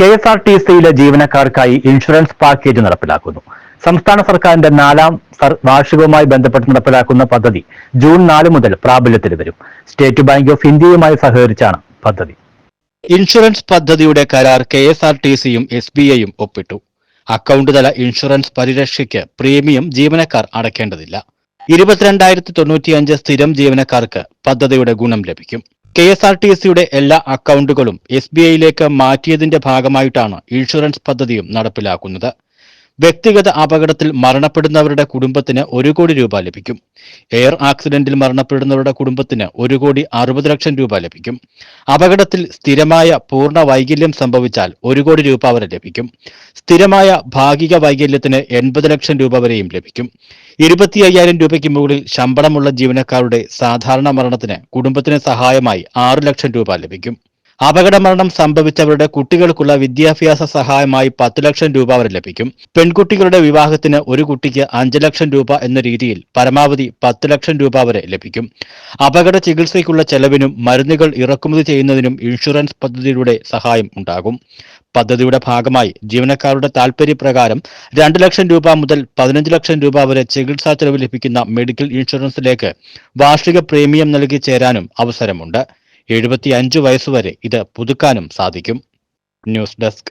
K S R T സിയിലെ ജീവനക്കാർക്കായി insurance package നടപ്പിലാക്കുന്നു. സംസ്ഥാന സർക്കാരിന്റെ നാലാം വാർഷികവുമായി ബന്ധപ്പെട്ട് നടപ്പിലാക്കുന്ന പദ്ധതി ജൂൺ നാല് മുതൽ പ്രാബല്യത്തിൽ വരും. സ്റ്റേറ്റ് ബാങ്ക് ഓഫ് ഇന്ത്യയുമായി സഹകരിച്ചാണ് പദ്ധതി. ഇൻഷുറൻസ് പദ്ധതിയുടെ കരാർ കെ എസ് ആർ ടി സിയും എസ് ബി ഐയും ഒപ്പിട്ടു. അക്കൗണ്ട് തല ഇൻഷുറൻസ് പരിരക്ഷയ്ക്ക് പ്രീമിയം ജീവനക്കാർ അടയ്ക്കേണ്ടതില്ല. ഇരുപത്തിരണ്ടായിരത്തി തൊണ്ണൂറ്റിയഞ്ച് സ്ഥിരം ജീവനക്കാർക്ക് പദ്ധതിയുടെ ഗുണം ലഭിക്കും. കെ എസ് ആർ ടി സിയുടെ എല്ലാ അക്കൗണ്ടുകളും എസ് ബി ഐയിലേക്ക് മാറ്റിയതിന്റെ ഭാഗമായിട്ടാണ് ഇൻഷുറൻസ് പദ്ധതിയും നടപ്പിലാക്കുന്നത്. വ്യക്തിഗത അപകടത്തിൽ മരണപ്പെടുന്നവരുടെ കുടുംബത്തിന് ഒരു കോടി രൂപ ലഭിക്കും. എയർ ആക്സിഡന്റിൽ മരണപ്പെടുന്നവരുടെ കുടുംബത്തിന് ഒരു കോടി അറുപത് ലക്ഷം രൂപ ലഭിക്കും. അപകടത്തിൽ സ്ഥിരമായ പൂർണ വൈകല്യം സംഭവിച്ചാൽ ഒരു കോടി രൂപ വരെ ലഭിക്കും. സ്ഥിരമായ ഭാഗിക വൈകല്യത്തിന് എൺപത് ലക്ഷം രൂപ വരെയും ലഭിക്കും. ഇരുപത്തി അയ്യായിരം രൂപയ്ക്ക് മുകളിൽ ശമ്പളമുള്ള ജീവനക്കാരുടെ സാധാരണ മരണത്തിന് കുടുംബത്തിന് സഹായമായി ആറു ലക്ഷം രൂപ ലഭിക്കും. അപകട മരണം സംഭവിച്ചവരുടെ കുട്ടികൾക്കുള്ള വിദ്യാഭ്യാസ സഹായമായി പത്ത് ലക്ഷം രൂപ വരെ ലഭിക്കും. പെൺകുട്ടികളുടെ വിവാഹത്തിന് ഒരു കുട്ടിക്ക് അഞ്ച് ലക്ഷം രൂപ എന്ന രീതിയിൽ പരമാവധി പത്ത് ലക്ഷം രൂപ വരെ ലഭിക്കും. അപകട ചികിത്സയ്ക്കുള്ള ചെലവിനും മരുന്നുകൾ ഇറക്കുമതി ചെയ്യുന്നതിനും ഇൻഷുറൻസ് പദ്ധതിയുടെ സഹായം ഉണ്ടാകും. പദ്ധതിയുടെ ഭാഗമായി ജീവനക്കാരുടെ താൽപര്യപ്രകാരം രണ്ട് ലക്ഷം രൂപ മുതൽ പതിനഞ്ച് ലക്ഷം രൂപ വരെ ചികിത്സാ ചെലവ് ലഭിക്കുന്ന മെഡിക്കൽ ഇൻഷുറൻസിലേക്ക് വാർഷിക പ്രീമിയം നൽകി ചേരാനും അവസരമുണ്ട്. എഴുപത്തി അഞ്ച് വയസ്സുവരെ ഇത് പുതുക്കാനും സാധിക്കും. News desk.